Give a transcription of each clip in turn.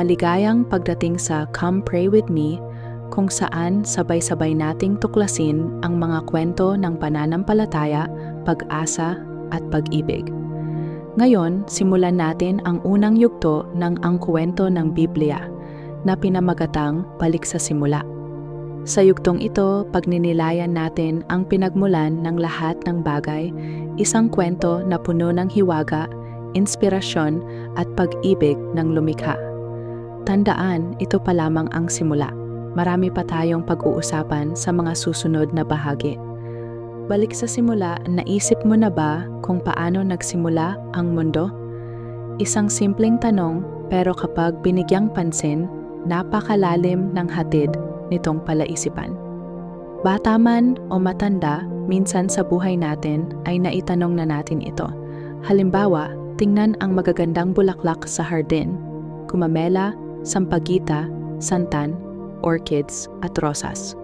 Maligayang pagdating sa Come Pray With Me kung saan sabay-sabay nating tuklasin ang mga kwento ng pananampalataya, pag-asa at pag-ibig. Ngayon, simulan natin ang unang yugto ng Ang Kwento ng Biblia na pinamagatang Balik sa Simula. Sa yugtong ito, pagninilayan natin ang pinagmulan ng lahat ng bagay, isang kwento na puno ng hiwaga, inspirasyon at pag-ibig ng lumikha. Tandaan, ito pa lamang ang simula. Marami pa tayong pag-uusapan sa mga susunod na bahagi. Balik sa simula, naisip mo na ba kung paano nagsimula ang mundo? Isang simpleng tanong pero kapag binigyang pansin, napakalalim ng hatid nitong palaisipan. Bata man o matanda, minsan sa buhay natin ay naitanong na natin ito. Halimbawa, tingnan ang magagandang bulaklak sa hardin, kumamela, sampagita, santan, orchids at rosas.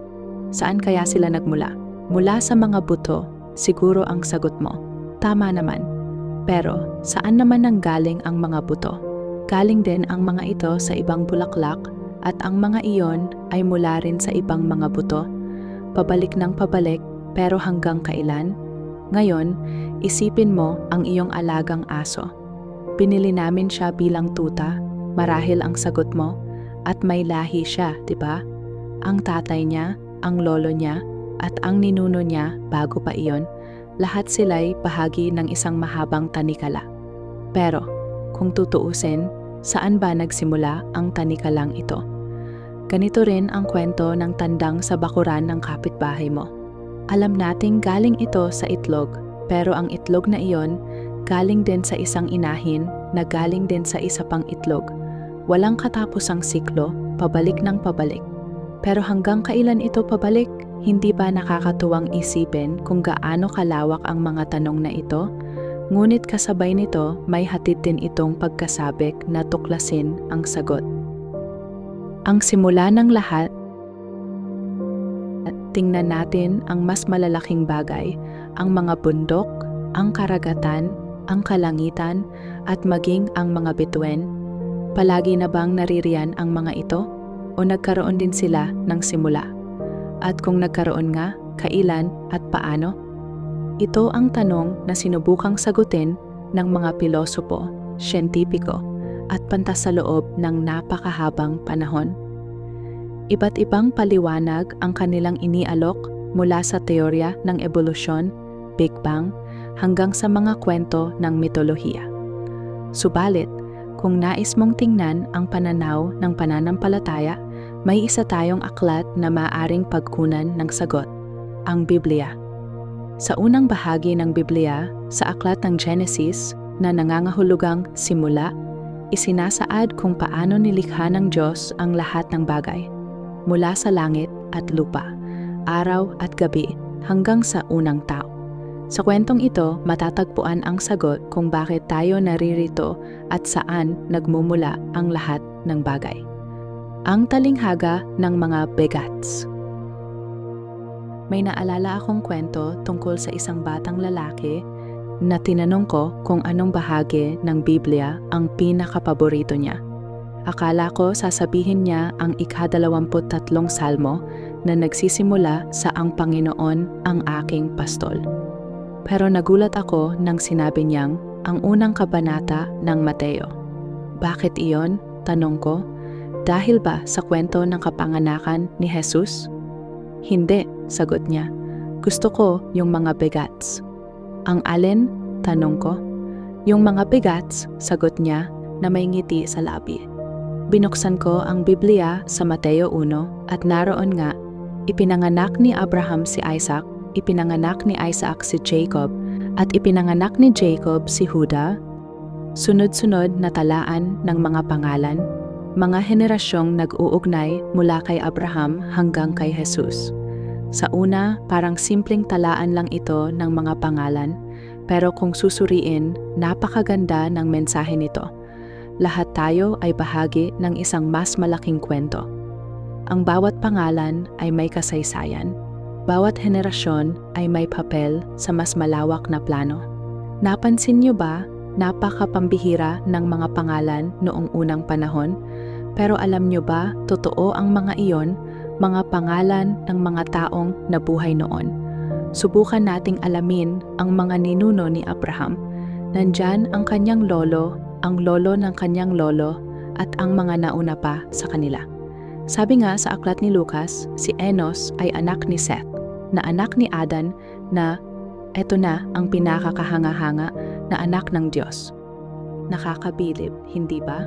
Saan kaya sila nagmula? Mula sa mga buto, siguro ang sagot mo. Tama naman. Pero saan naman nang galing ang mga buto? Galing din ang mga ito sa ibang bulaklak at ang mga iyon ay mula rin sa ibang mga buto. Pabalik ng pabalik pero hanggang kailan? Ngayon, isipin mo ang iyong alagang aso. Pinili namin siya bilang tuta, marahil ang sagot mo, at may lahi siya, di ba? Ang tatay niya, ang lolo niya, at ang ninuno niya bago pa iyon, lahat sila'y bahagi ng isang mahabang tanikala. Pero, kung tutuusin, saan ba nagsimula ang tanikalang ito? Ganito rin ang kwento ng tandang sa bakuran ng kapitbahay mo. Alam nating galing ito sa itlog, pero ang itlog na iyon galing din sa isang inahin na galing din sa isa pang itlog. Walang katapusang siklo, pabalik ng pabalik. Pero hanggang kailan ito pabalik? Hindi ba nakakatuwang isipin kung gaano kalawak ang mga tanong na ito? Ngunit kasabay nito, may hatid din itong pagkasabik na tuklasin ang sagot. Ang simula ng lahat, at tingnan natin ang mas malalaking bagay, ang mga bundok, ang karagatan, ang kalangitan, at maging ang mga bituin. Palagi na bang naririyan ang mga ito? O nagkaroon din sila ng simula? At kung nagkaroon nga, kailan at paano? Ito ang tanong na sinubukang sagutin ng mga pilosopo, siyentipiko, at pantasaloob ng napakahabang panahon. Iba't ibang paliwanag ang kanilang inialok mula sa teorya ng ebolusyon, Big Bang, hanggang sa mga kwento ng mitolohiya. Subalit, kung nais mong tingnan ang pananaw ng pananampalataya, may isa tayong aklat na maaring pagkunan ng sagot, ang Biblia. Sa unang bahagi ng Biblia, sa aklat ng Genesis na nangangahulugang simula, isinasaad kung paano nilikha ng Diyos ang lahat ng bagay, mula sa langit at lupa, araw at gabi, hanggang sa unang tao. Sa kwentong ito, matatagpuan ang sagot kung bakit tayo naririto at saan nagmumula ang lahat ng bagay. Ang talinghaga ng mga begats. May naalala akong kwento tungkol sa isang batang lalaki na tinanong ko kung anong bahagi ng Biblia ang pinakapaborito niya. Akala ko sasabihin niya ang ikadalawamput-tatlong salmo na nagsisimula sa ang Panginoon ang aking pastol. Pero nagulat ako nang sinabi niyang ang unang kabanata ng Mateo. Bakit iyon? Tanong ko. Dahil ba sa kwento ng kapanganakan ni Jesus? Hindi, sagot niya. Gusto ko yung mga begats. Ang alin? Tanong ko. Yung mga begats, sagot niya, na may ngiti sa labi. Binuksan ko ang Biblia sa Mateo 1 at naroon nga, ipinanganak ni Abraham si Isaac, ipinanganak ni Isaac si Jacob, at ipinanganak ni Jacob si Huda, sunod-sunod na talaan ng mga pangalan, mga henerasyong nag-uugnay mula kay Abraham hanggang kay Jesus. Sa una, parang simpleng talaan lang ito ng mga pangalan, pero kung susuriin, napakaganda ng mensahe nito. Lahat tayo ay bahagi ng isang mas malaking kwento. Ang bawat pangalan ay may kasaysayan. Bawat henerasyon ay may papel sa mas malawak na plano. Napansin niyo ba, napakapambihira ng mga pangalan noong unang panahon, Pero alam nyo ba, totoo ang mga iyon, mga pangalan ng mga taong nabuhay noon. Subukan nating alamin ang mga ninuno ni Abraham. Nandyan ang kanyang lolo, ang lolo ng kanyang lolo, at ang mga nauna pa sa kanila. Sabi nga sa aklat ni Lucas, si Enos ay anak ni Seth, na anak ni Adan na eto na ang pinakakahanga-hanga na anak ng Diyos. Nakakabilib, hindi ba?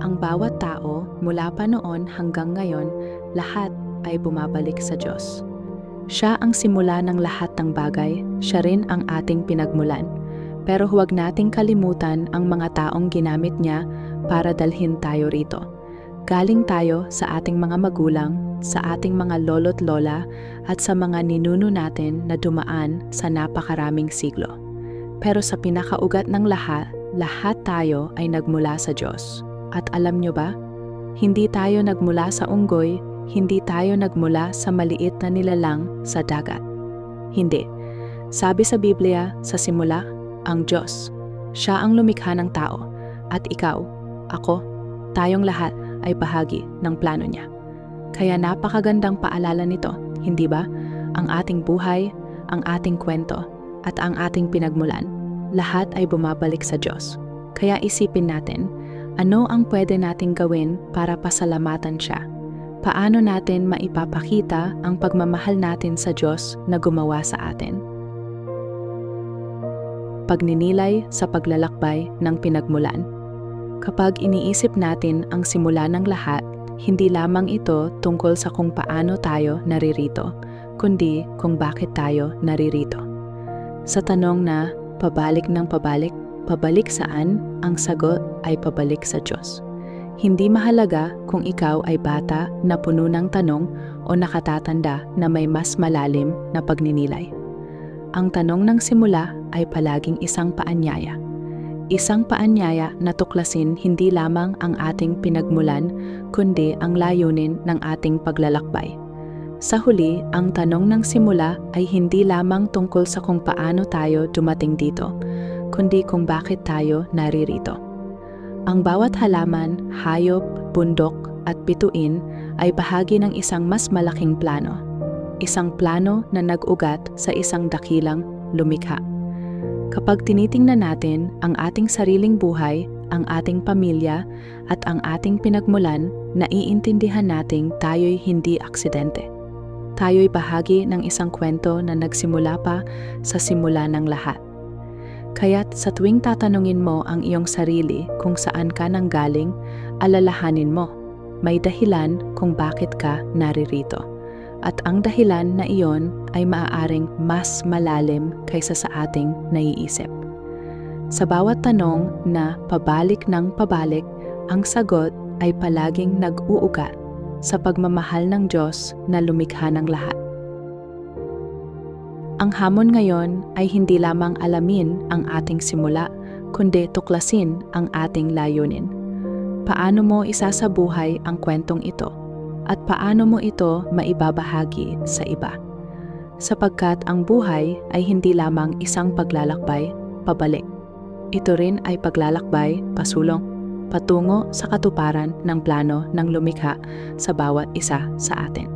Ang bawat tao mula pa noon hanggang ngayon, lahat ay bumabalik sa Diyos. Siya ang simula ng lahat ng bagay, siya rin ang ating pinagmulan. Pero huwag nating kalimutan ang mga taong ginamit niya para dalhin tayo rito. Galing tayo sa ating mga magulang, sa ating mga lolo't lola, at sa mga ninuno natin na dumaan sa napakaraming siglo. Pero sa pinakaugat ng lahat, lahat tayo ay nagmula sa Diyos. At alam nyo ba? Hindi tayo nagmula sa unggoy, hindi tayo nagmula sa maliit na nilalang sa dagat. Hindi. Sabi sa Biblia, sa simula, ang Diyos. Siya ang lumikha ng tao. At ikaw, ako, tayong lahat ay bahagi ng plano niya. Kaya napakagandang paalala nito, hindi ba? Ang ating buhay, ang ating kwento, at ang ating pinagmulan, lahat ay bumabalik sa Diyos. Kaya isipin natin, ano ang pwede nating gawin para pasalamatan siya? Paano natin maipapakita ang pagmamahal natin sa Diyos na gumawa sa atin? Pagninilay sa paglalakbay ng pinagmulan. Kapag iniisip natin ang simula ng lahat, hindi lamang ito tungkol sa kung paano tayo naririto, kundi kung bakit tayo naririto. Sa tanong na pabalik ng pabalik, pabalik saan, ang sagot ay pabalik sa Diyos. Hindi mahalaga kung ikaw ay bata na puno ng tanong o nakatatanda na may mas malalim na pagninilay. Ang tanong ng simula ay palaging isang paanyaya. Isang paanyaya na tuklasin hindi lamang ang ating pinagmulan, kundi ang layunin ng ating paglalakbay. Sa huli, ang tanong ng simula ay hindi lamang tungkol sa kung paano tayo dumating dito, kundi kung bakit tayo naririto. Ang bawat halaman, hayop, bundok at bituin ay bahagi ng isang mas malaking plano. Isang plano na nag-ugat sa isang dakilang lumikha. Kapag tinitingnan natin ang ating sariling buhay, ang ating pamilya at ang ating pinagmulan, naiintindihan nating tayo'y hindi aksidente. Tayo'y bahagi ng isang kwento na nagsimula pa sa simula ng lahat. Kaya't sa tuwing tatanungin mo ang iyong sarili kung saan ka nanggaling, alalahanin mo, may dahilan kung bakit ka naririto. At ang dahilan na iyon ay maaaring mas malalim kaysa sa ating naiisip. Sa bawat tanong na pabalik ng pabalik, ang sagot ay palaging nag-uugat sa pagmamahal ng Diyos na lumikha ng lahat. Ang hamon ngayon ay hindi lamang alamin ang ating simula, kundi tuklasin ang ating layunin. Paano mo isasabuhay ang kwentong ito? At paano mo ito maibabahagi sa iba? Sapagkat ang buhay ay hindi lamang isang paglalakbay, pabalik. Ito rin ay paglalakbay, pasulong, patungo sa katuparan ng plano ng lumikha sa bawat isa sa atin.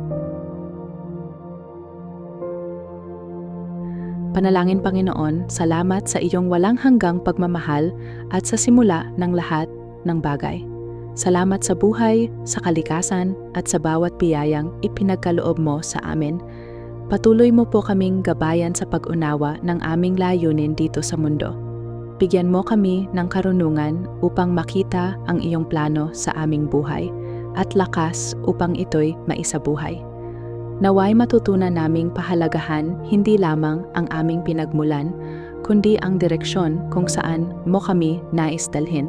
Panalangin Panginoon, salamat sa iyong walang hanggang pagmamahal at sa simula ng lahat ng bagay. Salamat sa buhay, sa kalikasan at sa bawat biyayang ipinagkaloob mo sa amin. Patuloy mo po kaming gabayan sa pag-unawa ng aming layunin dito sa mundo. Bigyan mo kami ng karunungan upang makita ang iyong plano sa aming buhay at lakas upang ito'y maisabuhay. Naway matutunan naming pahalagahan hindi lamang ang aming pinagmulan, kundi ang direksyon kung saan mo kami nais dalhin.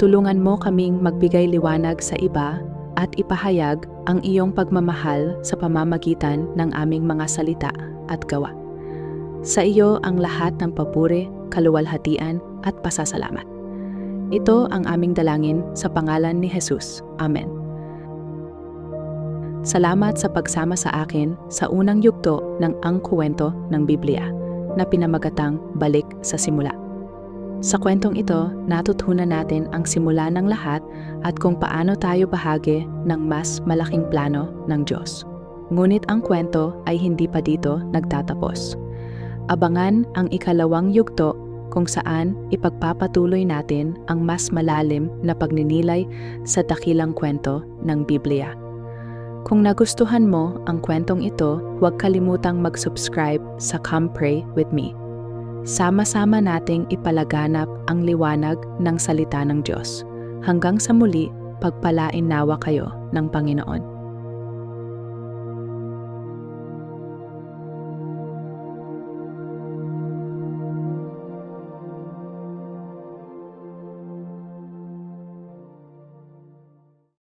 Tulungan mo kaming magbigay liwanag sa iba at ipahayag ang iyong pagmamahal sa pamamagitan ng aming mga salita at gawa. Sa iyo ang lahat ng papuri, kaluwalhatian at pasasalamat. Ito ang aming dalangin sa pangalan ni Jesus. Amen. Salamat sa pagsama sa akin sa unang yugto ng Ang Kuwento ng Biblia na pinamagatang Balik sa Simula. Sa kwentong ito, natutunan natin ang simula ng lahat at kung paano tayo bahagi ng mas malaking plano ng Diyos. Ngunit ang kwento ay hindi pa dito nagtatapos. Abangan ang ikalawang yugto kung saan ipagpapatuloy natin ang mas malalim na pagninilay sa dakilang kwento ng Biblia. Kung nagustuhan mo ang kwentong ito, huwag kalimutang mag-subscribe sa Come Pray With Me. Sama-sama nating ipalaganap ang liwanag ng salita ng Diyos. Hanggang sa muli, pagpalain nawa kayo ng Panginoon.